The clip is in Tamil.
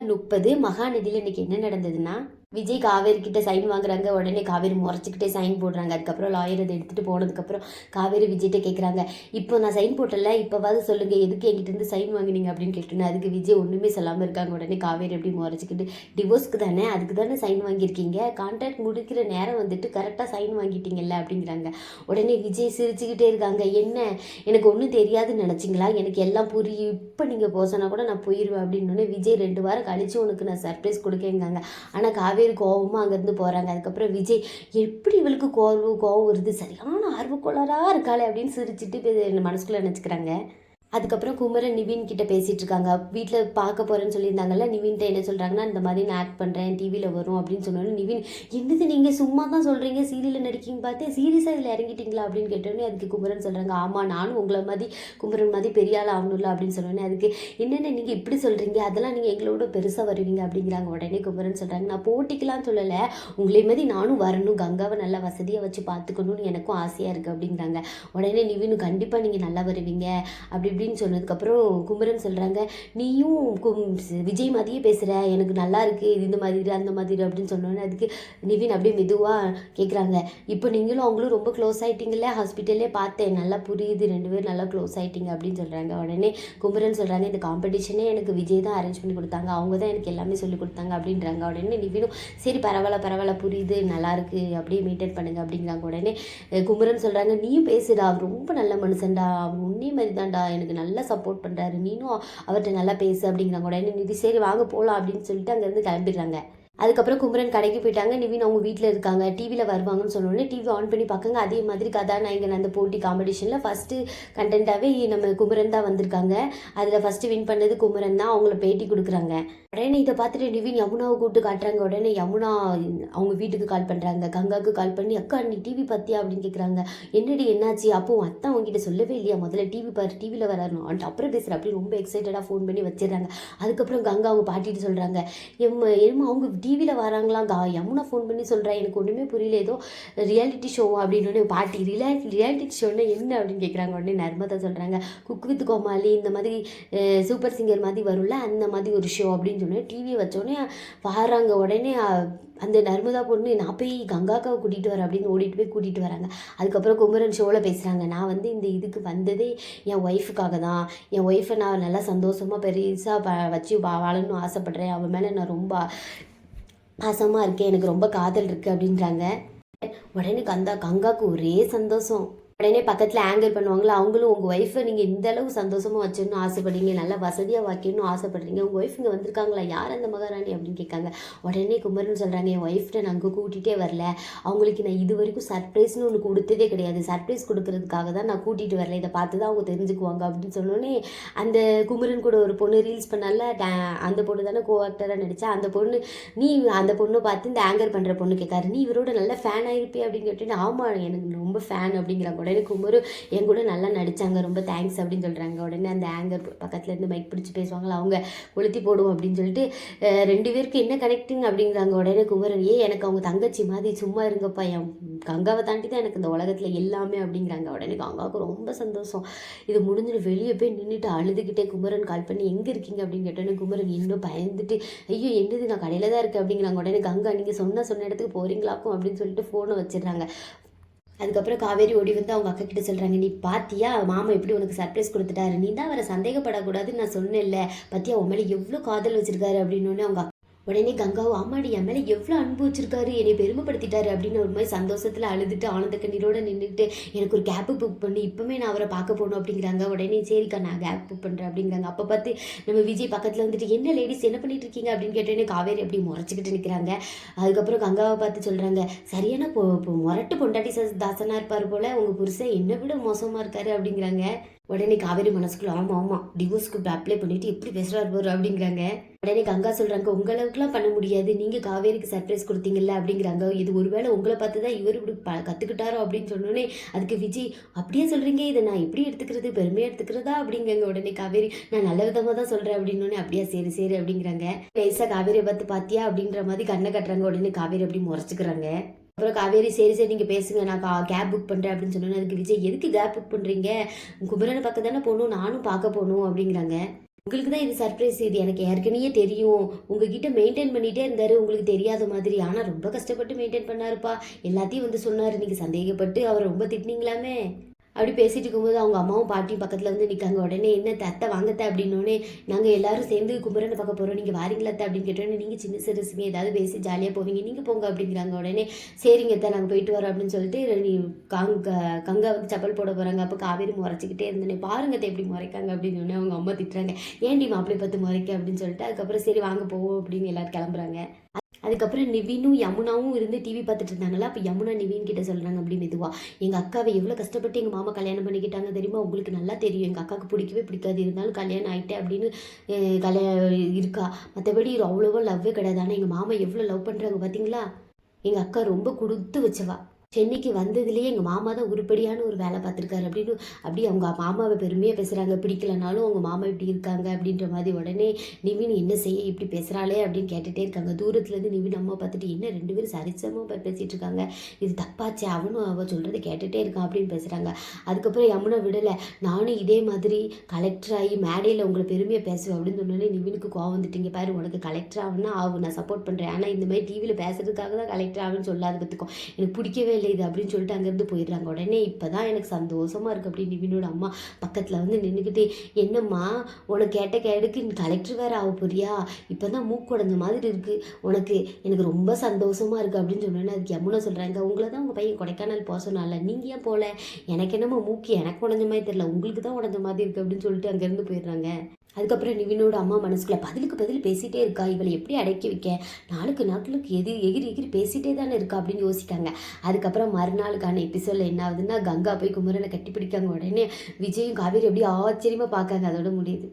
முப்பது மகாநதியில் இன்னைக்கு என்ன நடந்ததுன்னா விஜய் காவேரி கிட்ட சைன் வாங்குறாங்க. உடனே காவேரி முறைச்சிக்கிட்டே சைன் போடுறாங்க. அதுக்கப்புறம் லாயர் அதை எடுத்துகிட்டு போனதுக்கப்புறம் காவேரி விஜய்கிட்ட கேட்குறாங்க இப்போ நான் சைன் போட்டல. இப்போவாது சொல்லுங்கள் எதுக்கு என்கிட்ட இருந்து சைன் வாங்கினீங்க? அப்படின்னு கேட்டோன்னே அதுக்கு விஜய் ஒன்றுமே சொல்லாமல் இருக்காங்க. உடனே காவேரி எப்படி முறைச்சிக்கிட்டு டிவோர்ஸ்க்கு தானே? அதுக்கு தானே சைன் வாங்கியிருக்கீங்க? கான்ட்ராக்ட் முடிக்கிற நேரம் வந்துட்டு கரெக்டாக சைன் வாங்கிட்டீங்கல்ல? அப்படிங்கிறாங்க. உடனே விஜய் சிரிச்சுக்கிட்டே இருக்காங்க. என்ன? எனக்கு ஒன்றும் தெரியாதுன்னு நினச்சிங்களா? எனக்கு எல்லாம் புரியும். இப்போ நீங்கள் போசனா கூட நான் போயிடுவேன் அப்படின்னு விஜய் ரெண்டு வாரம் கழிச்சு உனக்கு நான் சர்ப்ரைஸ் கொடுக்கேங்காங்க ஆனால் காவேரி கோவமாக அங்கேருந்து போகிறாங்க அதுக்கப்புறம் விஜய் எப்படி இவளுக்கு கோவம் கோவம் வருது? சரியான ஆர்வக்கோளாராக இருக்காளே அப்படின்னு சிரிச்சிட்டு மனசுக்குள்ளே நினச்சிக்கிறாங்க. அதுக்கப்புறம் குமரன் நிவின் கிட்ட பேசிட்டு இருக்காங்க வீட்டில் பார்க்க போறேன்னு சொல்லியிருந்தாங்கல்ல நிவின்கிட்ட என்ன சொல்றாங்கன்னா இந்த மாதிரி நான் ஆக்ட் பண்றேன் டிவியில் வரும் அப்படின்னு சொன்னோன்னே நிவின் என்னது நீங்க சும்மா தான் சொல்றீங்க? சீரியலில் நடிக்கிங்க பார்த்து சீரியஸாக இதில் இறங்கிட்டீங்களா? அப்படின்னு கேட்டோன்னே அதுக்கு குமரன் சொல்றாங்க ஆமா நானும் உங்களை மாதிரி குமரன் மாதிரி பெரிய ஆள் ஆகணும்ல அப்படின்னு சொன்னோன்னே அதுக்கு என்னென்ன நீங்க இப்படி சொல்றீங்க? அதெல்லாம் நீங்க எங்களோட பெருசாக வருவீங்க அப்படிங்கிறாங்க. உடனே குமரன் சொல்றாங்க நான் போட்டிக்கெல்லாம் சொல்லலை. உங்களை மாதிரி நானும் வரணும் கங்காவை நல்லா வசதியாக வச்சு பார்த்துக்கணும்னு எனக்கும் ஆசையாக இருக்குது அப்படிங்கிறாங்க. உடனே நிவின் கண்டிப்பாக நீங்கள் நல்லா வருவீங்க அப்படி இப்படின்னு சொன்னதுக்கப்புறம் குமரன் சொல்கிறாங்க நீயும் கும் விஜய் மாதிரியே பேசுகிற எனக்கு நல்லா இருக்குது இது இந்த மாதிரி அந்த மாதிரி அப்படின்னு சொன்னோன்னே அதுக்கு நிவின் அப்படியே மெதுவாக கேட்குறாங்க இப்போ நீங்களும் அவங்களும் ரொம்ப க்ளோஸ் ஆயிட்டீங்கல்ல ஹாஸ்பிட்டல்லே பார்த்தேன் நல்லா புரியுது ரெண்டு பேரும் நல்லா க்ளோஸ் ஆகிட்டீங்க அப்படின்னு சொல்கிறாங்க உடனே குமரன் சொல்கிறாங்க இந்த காம்படிஷனே எனக்கு விஜய் தான் அரேஞ்ச் பண்ணி கொடுத்தாங்க அவங்க தான் எனக்கு எல்லாமே சொல்லி கொடுத்தாங்க அப்படின்றாங்க. உடனே நிவினும் சரி பரவாயில்ல பரவாயில்ல புரியுது நல்லாயிருக்கு அப்படியே மெயின்டைன் பண்ணுங்க அப்படிங்கிறாங்க உடனே குமரன் சொல்கிறாங்க நீயும் பேசுடா ரொம்ப நல்ல மனுஷன்டா உன்னே மாதிரி தான்டா எனக்கு நல்லா சப்போர்ட் பண்ணுறாரு நீனும் அவர்கிட்ட நல்லா பேசு அப்படிங்கிறாங்க உடனே நிதி சரி வாங்க போகலாம் அப்படின்னு சொல்லிட்டு அங்கேருந்து கிளம்பிடுறாங்க. அதுக்கப்புறம் குமரன் கடைக்கு போயிட்டாங்க. நிவின் அவங்க வீட்டில் இருக்காங்க. டிவியில் வருவாங்கன்னு சொன்னோடனே டிவி ஆன் பண்ணி பார்க்கங்க. அதே மாதிரி கதாநாயகன் அந்த போட்டி காம்படிஷனில் ஃபஸ்ட்டு கண்டென்ட்டாகவே நம்ம குமரன் தான் வந்திருக்காங்க. அதில் ஃபஸ்ட்டு வின் பண்ணது குமரன் தான். அவங்கள பேட்டி கொடுக்குறாங்க. உடனே இதை பார்த்துட்டு நிவின் யமுனாவை கூப்பிட்டு காட்டுறாங்க. உடனே யமுனா அவங்க வீட்டுக்கு கால் பண்ணுறாங்க கங்காவுக்கு கால் பண்ணி அக்கா நீ டிவி பார்த்தியா? அப்படின்னு கேட்குறாங்க என்னடி என்னாச்சு? அப்போ உன் அத்தை உங்ககிட்ட சொல்லவே இல்லையா? முதல்ல டிவி பாரு டிவியில் வரணும் அப்புறம் பேசுகிற அப்படி ரொம்ப எக்ஸைட்டடாக ஃபோன் பண்ணி வச்சிடுறாங்க. அதுக்கப்புறம் கங்கா அவங்க பாட்டிட்டு சொல்கிறாங்க எம் எம்மா அவங்க டிவியில் வராங்களாம் கா யமுனா ஃபோன் பண்ணி சொல்கிறா எனக்கு ஒன்றுமே புரியல ஏதோ ரியாலிட்டி ஷோ அப்படின்னு உடனே பாட்டி ரியா ரியாலிட்டி ஷோன்னா என்ன? அப்படின்னு கேட்குறாங்க உடனே நர்மதா சொல்கிறாங்க குக் வித் கோமாளி இந்த மாதிரி சூப்பர் சிங்கர் மாதிரி வரும்ல அந்த மாதிரி ஒரு ஷோ அப்படின்னு சொன்னேன் டிவியை வச்சோடனே வராங்க உடனே அந்த நர்மதா பொண்ணு நான் போய் கங்காக்காவை கூட்டிகிட்டு வரேன் அப்படின்னு ஓடிட்டு போய் கூட்டிகிட்டு வராங்க. அதுக்கப்புறம் குமரன் ஷோவில் பேசுகிறாங்க நான் வந்து இந்த இதுக்கு வந்ததே என் ஒய்ஃபுக்காக தான். என் ஒய்ஃபை நான் நல்லா சந்தோஷமாக பெருசாக வச்சு வா- வாழணும்னு ஆசைப்பட்றேன். அவன் மேலே நான் ரொம்ப பாசமாக இருக்கேன் எனக்கு ரொம்ப காதல் இருக்குது அப்படின்றாங்க. உடனே கந்தா கங்காவுக்கு ஒரே சந்தோஷம். உடனே பக்கத்தில் ஆங்கர் பண்ணுவாங்களா அவங்களும் உங்கள் ஒய்ஃபை நீங்கள் இந்த அளவு சந்தோஷமாக வச்சிடணும் ஆசைப்படுறீங்க நல்லா வசதியாக வைக்கணும்னு ஆசைப்படுறீங்க உங்கள் ஒய்ஃப் இங்கே வந்திருக்காங்களா யார் அந்த மகாராணி அப்படின்னு கேட்காங்க. உடனே குமரன் சொல்கிறாங்க என் ஒய்ஃப்ட்ட நான் அங்கே கூட்டிகிட்டே வரல. அவங்களுக்கு நான் இது வரைக்கும் சர்ப்ரைஸ்னு ஒன்று கொடுத்ததே கிடையாது. சர்ப்ரைஸ் கொடுக்கறதுக்காக தான் நான் கூட்டிகிட்டு வரல. இதை பார்த்து தான் அவங்க தெரிஞ்சுக்குவாங்க அப்படின்னு சொன்னோன்னே அந்த குமரன் கூட ஒரு பொண்ணு ரீல்ஸ் பண்ணால அந்த பொண்ணு தானே கோ ஆக்டராக நடித்தா அந்த பொண்ணு நீ அந்த பொண்ணை பார்த்து இந்த ஆங்கர் பண்ணுற பொண்ணு கேட்காரு. நீ இவரோட நல்ல ஃபேன் ஆகிருப்பே அப்படின்னு கேட்டு ஆமாம் எனக்கு ரொம்ப ஃபேன் அப்படிங்கிற கூட உடனே குமரு என் கூட நல்லா நடித்தாங்க ரொம்ப தேங்க்ஸ் அப்படின்னு சொல்கிறாங்க உடனே அந்த ஆங்கர் பக்கத்துல இருந்து மைக் பிடிச்சி பேசுவாங்களா அவங்க கொளுத்தி போடுவோம் அப்படின்னு சொல்லிட்டு ரெண்டு பேருக்கு என்ன கனெக்டிங் அப்படிங்கிறாங்க. உடனே குமரன் ஏ எனக்கு அவங்க தங்கச்சி மாதிரி சும்மா இருங்கப்பா என் கங்காவை தாண்டி தான் எனக்கு இந்த உலகத்தில் எல்லாமே அப்படிங்கிறாங்க. உடனே கங்காவுக்கு ரொம்ப சந்தோஷம். இது முடிஞ்சுட்டு வெளியே போய் நின்றுட்டு அழுதுகிட்டே குமரன் கால் பண்ணி எங்கே இருக்கீங்க? அப்படின்னு கேட்டோன்னே குமரன் இன்னும் பயந்துட்டு ஐயோ என்னது நான் கடையில் தான் இருக்கேன் அப்படிங்கிறாங்க. உடனே கங்கா நீங்கள் சொன்ன சொன்ன இடத்துக்கு போகிறீங்களாக்கும் அப்படின்னு சொல்லிட்டு ஃபோனை வச்சிடுறாங்க. அதுக்கப்புறம் காவேரி ஓடி வந்து அவங்க அக்கா கிட்ட சொல்கிறாங்க நீ பாத்தியா? மாமா எப்படி உனக்கு சர்ப்ரைஸ் கொடுத்துட்டாரு? நீ தான் அவரை சந்தேகப்படக்கூடாதுன்னு நான் சொன்னேன்ல. பாத்தியா உன் மேலே எவ்வளோ காதல் வச்சிருக்காரு? அப்படின்னு அவங்க உடனே கங்காவும் ஆமாடி என் மேலே எவ்வளோ அன்பு வச்சிருக்காரு? என்னை பெருமைப்படுத்திட்டாரு அப்படின்னு ஒரு மாதிரி சந்தோஷத்தில் அழுதுட்டு ஆனந்த கண்ணீரோடு நின்றுட்டு எனக்கு ஒரு கேப்பு புக் பண்ணி இப்போவே நான் அவரை பார்க்க போகணும் அப்படிங்கிறாங்க. உடனே சரிக்கா நான் கேப் புக் பண்ணுறேன் அப்படிங்கிறாங்க. அப்போ பார்த்து நம்ம விஜய் பக்கத்தில் வந்துட்டு என்ன லேடிஸ் என்ன பண்ணிட்டு இருக்கீங்க? அப்படின்னு கேட்டோன்னே காவேரி அப்படி முறைச்சிக்கிட்டு நிற்கிறாங்க அதுக்கப்புறம் கங்காவை பார்த்து சொல்கிறாங்க சரியான பொ முரட்டு பொண்டாட்டி ச- தாசனா இருப்பார் போல் உங்கள் புருஷன் என்னை விட மோசமாக இருக்காரு அப்படிங்கிறாங்க. உடனே காவேரி மனசுக்குள்ள ஆமாம் ஆமாம் டிவோர்ஸ்க்கு அப்ளை பண்ணிட்டு எப்படி பேசுறாரு பாரு அப்படிங்கிறாங்க. உடனே கங்கா சொல்றாங்க உங்களுக்குலாம் பண்ண முடியாது. நீங்க காவேரிக்கு சர்ப்ரைஸ் கொடுத்தீங்கல்ல அப்படிங்கிறாங்க. இது ஒருவேளை உங்களை பார்த்து தான் இவர் இப்படி ப- கத்துக்கிட்டாரோ அப்படின்னு சொன்னோன்னே அதுக்கு விஜய் அப்படியே சொல்றீங்க. இதை நான் எப்படி எடுத்துக்கிறது? பெருமையா எடுத்துக்கிறதா? அப்படிங்கிறாங்க உடனே காவேரி. நான் நல்ல விதமா தான் சொல்றேன் அப்படின்னோடனே அப்படியா சரி சரி அப்படிங்கிறாங்க. லேசா காவேரியை பார்த்து பாத்தியா அப்படின்ற மாதிரி கண்ணை கட்டுறாங்க. உடனே காவேரி அப்படி முறைச்சிக்கிறாங்க. அப்புறம் காவேரி சரி சரி நீங்கள் பேசுங்க. நான் கா கேப் புக் பண்ணுறேன் அப்படின்னு சொன்னோன்னே அதுக்கு விஜய் எதுக்கு கேப் புக் பண்ணுறீங்க குமரனை பக்கம் தானே போகணும் நானும் பார்க்க போகணும் அப்படிங்கிறாங்க. உங்களுக்கு தான் இது சர்ப்ரைஸ் இது. எனக்கு ஏற்கனவே தெரியும். உங்ககிட்ட மெயின்டைன் பண்ணிட்டே இருந்தாரு. உங்களுக்கு தெரியாத மாதிரி. ஆனால் ரொம்ப கஷ்டப்பட்டு மெயின்டைன் பண்ணாருப்பா. எல்லாத்தையும் வந்து சொன்னார். நீங்கள் சந்தேகப்பட்டு அவரை ரொம்ப திட்டினீங்களாமே? அப்படி பேசிட்டு இருக்கும்போது அவங்க அம்மாவும் பாட்டியும் பக்கத்தில் வந்து நிற்காங்க உடனே என்ன தத்தை வாங்கத்த? அப்படின்னோடனே நாங்கள் எல்லாரும் சேர்ந்து குமரனை பார்க்க போகிறோம் நீங்கள் வாரீங்களா அத்தை அப்படின்னு கேட்டோன்னே நீங்கள் சின்ன சிறுசுங்க ஏதாவது பேசி ஜாலியாக போவீங்க. நீங்கள் போங்க அப்படிங்கிறாங்க. உடனே சரிங்க தான் நாங்கள் போயிட்டு வரோம் அப்படின்னு சொல்லிட்டு நீ கங்க கங்கா வந்து செப்பல் போட போகிறாங்க அப்போ காவேரி முறைச்சிக்கிட்டே இருந்தேனே. பாருங்க அத்தை எப்படி முறைக்காங்க அப்படின்னு அவங்க அம்மா திட்டுறாங்க. ஏன்டி மாப்பிள்ளை பார்த்து முறைக்க? அப்படின்னு சொல்லிட்டு அதுக்கப்புறம் சரி வாங்க போவோம் அப்படின்னு எல்லோரும் கிளம்புறாங்க. அதுக்கப்புறம் நிவினும் யமுனாவும் இருந்து டிவி பார்த்துட்டு இருந்தாங்களா அப்போ யமுனா நிவின் கிட்ட சொல்கிறாங்க அப்படி மெதுவாக எங்கள் அக்காவை எவ்வளோ கஷ்டப்பட்டு எங்கள் மாமா கல்யாணம் பண்ணிக்கிட்டாங்க தெரியுமா? உங்களுக்கு நல்லா தெரியும். எங்கள் அக்காவுக்கு பிடிக்கவே பிடிக்காது. இருந்தாலும் கல்யாணம் ஆகிட்டேன் அப்படின்னு கல்யாணம் இருக்கா. மற்றபடி அவ்வளோவா லவ்வே கிடையாது. ஆனால் எங்கள் மாமா எவ்வளோ லவ் பண்ணுறாங்க பார்த்தீங்களா எங்கள் அக்கா ரொம்ப கொடுத்து வச்சவா. சென்னைக்கு வந்ததுலேயே எங்கள் மாமா தான் உருப்படியான ஒரு வேலை பார்த்துருக்காரு. அப்படின்னு அப்படியே அவங்க மாமாவை பெருமையாக பேசுகிறாங்க பிடிக்கலனாலும் அவங்க மாமா இப்படி இருக்காங்க அப்படின்ற மாதிரி உடனே நிவின் என்ன செய்ய இப்படி பேசுகிறாளே அப்படின்னு கேட்டுகிட்டே இருக்காங்க. தூரத்துலேருந்து நிவின் அம்மா பார்த்துட்டு என்ன ரெண்டு பேரும் சரிசமாக பேசிகிட்டு இருக்காங்க? இது தப்பாச்சே அவனும் அவள் சொல்கிறத கேட்டுகிட்டே இருக்கான் அப்படின்னு பேசுகிறாங்க அதுக்கப்புறம் யமுனா விடலை. நானும் இதே மாதிரி கலெக்டர் ஆகி மேடையில் உங்களை பெருமையாக பேசுவேன் அப்படின்னு சொன்னோடனே நிவினுக்கு கோவம் வந்துட்டீங்க பாரு உனக்கு கலெக்டர் ஆகுனா ஆகும் நான் சப்போர்ட் பண்ணுறேன் ஆனால் இந்த மாதிரி டிவியில் பேசுறதுக்காக தான் கலெக்டர் ஆகுன்னு சொல்லாத பத்துக்கும் எனக்கு பிடிக்கவே இல்லை இது அப்படின்னு சொல்லிட்டு அங்கேருந்து போயிடுறாங்க. உடனே இப்போ தான் எனக்கு சந்தோஷமாக இருக்குது அப்படின்னு நிவினோட அம்மா பக்கத்தில் வந்து நின்றுக்கிட்டு என்னம்மா உனக்கு கேட்ட கேடுக்கு நீ கலெக்டர் வேறு ஆக போறியா? இப்போ தான் மூக்குடைஞ்ச மாதிரி இருக்குது உனக்கு எனக்கு ரொம்ப சந்தோஷமாக இருக்குது அப்படின்னு சொன்னோன்னே அதுக்கு யமுனா சொல்கிறாங்க உங்களை தான் உங்கள் பையன் கொடைக்கானல் போக சொன்னால நீங்கள் ஏன் போகல எனக்கு என்னமோ மூக்கு எனக்கு உடஞ்ச மாதிரி தெரியல உங்களுக்கு தான் உடஞ்ச மாதிரி இருக்குது அப்படின்னு சொல்லிட்டு அங்கேருந்து போயிடுறாங்க. அதுக்கப்புறம் நிவினோட அம்மா மனசுக்குள்ள பதிலுக்கு பதில் பேசிகிட்டே இருக்கா. இவளை எப்படி அடக்கி வைக்க? நாளுக்கு நாட்களுக்கு எதிர் எகிரி எகிரி பேசிகிட்டே தானே இருக்கா அப்படின்னு யோசிக்காங்க. அதுக்கப்புறம் மறுநாளுக்கான எபிசோடில் என்ன ஆகுதுன்னா கங்கா போய் குமரனை கட்டி பிடிக்காங்க உடனே விஜயும் காவேரி அப்படியே ஆச்சரியமாக பார்க்காங்க அதோட முடியுது.